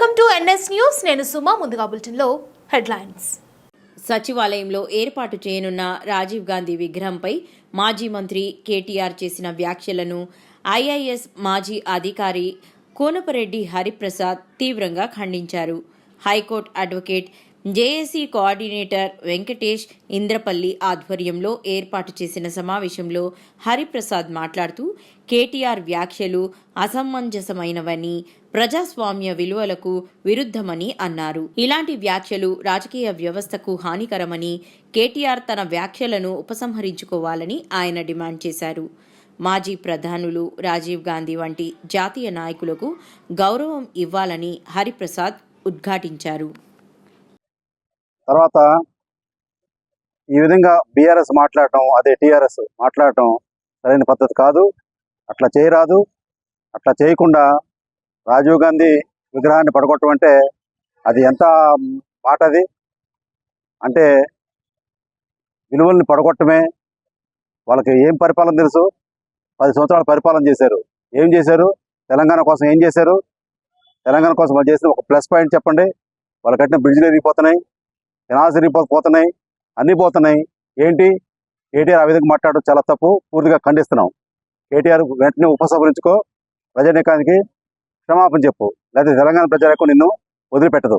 Welcome to NS news. నేను సుమా ముందుగా బులెటిన్లో హెడ్లైన్స్. సచివాలయంలో ఏర్పాటు చేయనున్న రాజీవ్ గాంధీ విగ్రహంపై మాజీ మంత్రి కేటీఆర్ చేసిన వ్యాఖ్యలను ఐఐఎస్ మాజీ అధికారి కోనపరెడ్డి హరిప్రసాద్ తీవ్రంగా ఖండించారు. High court advocate JAC coordinator Venkatesh Indrapalli ఆధ్వర్యంలో ఏర్పాటు చేసిన సమావేశంలో హరిప్రసాద్ మాట్లాడుతూ కేటీఆర్ వ్యాఖ్యలు అసమంజసమైనవని ప్రజాస్వామ్య విలువలకు విరుద్ధమని అన్నారు. ఇలాంటి వ్యాఖ్యలు రాజకీయ వ్యవస్థకు హానికరమని కేటీఆర్ తన వ్యాఖ్యలను ఉపసంహరించుకోవాలని ఆయన డిమాండ్ చేశారు. మాజీ ప్రధానులు రాజీవ్ గాంధీ వంటి జాతీయ నాయకులకు గౌరవం ఇవ్వాలని హరిప్రసాద్ ఉద్ఘాటించారు. తర్వాత ఈ విధంగా బీఆర్ఎస్ మాట్లాడటం అదే టీఆర్ఎస్ మాట్లాడటం సరైన పద్ధతి కాదు. అట్లా చేయరాదు. అట్లా చేయకుండా రాజీవ్ గాంధీ విగ్రహాన్ని పడగొట్టడం అంటే అది ఎంత మాట అది? అంటే విలువల్ని పడగొట్టమే వాళ్ళకి ఏం పరిపాలన తెలుసు? పది సంవత్సరాలు పరిపాలన చేశారు. ఏం చేశారు? తెలంగాణ కోసం ఏం చేశారు? తెలంగాణ కోసం వాళ్ళు చేసిన ఒక ప్లస్ పాయింట్ చెప్పండి. వాళ్ళు కట్టిన బ్రిడ్జ్లు ఎదిగిపోతున్నాయి. కెనాల్స్ పోతున్నాయి అన్నీ పోతున్నాయి. ఏంటి? కేటీఆర్ ఆ విధంగా మాట్లాడడం చాలా తప్పు. పూర్తిగా ఖండిస్తున్నాం. కేటీఆర్ వెంటనే ఉపసంహరించుకో. ప్రజానీకానికి క్షమాపణ చెప్పు. లేదా తెలంగాణ ప్రజలకు నిన్ను వదిలిపెట్టదు.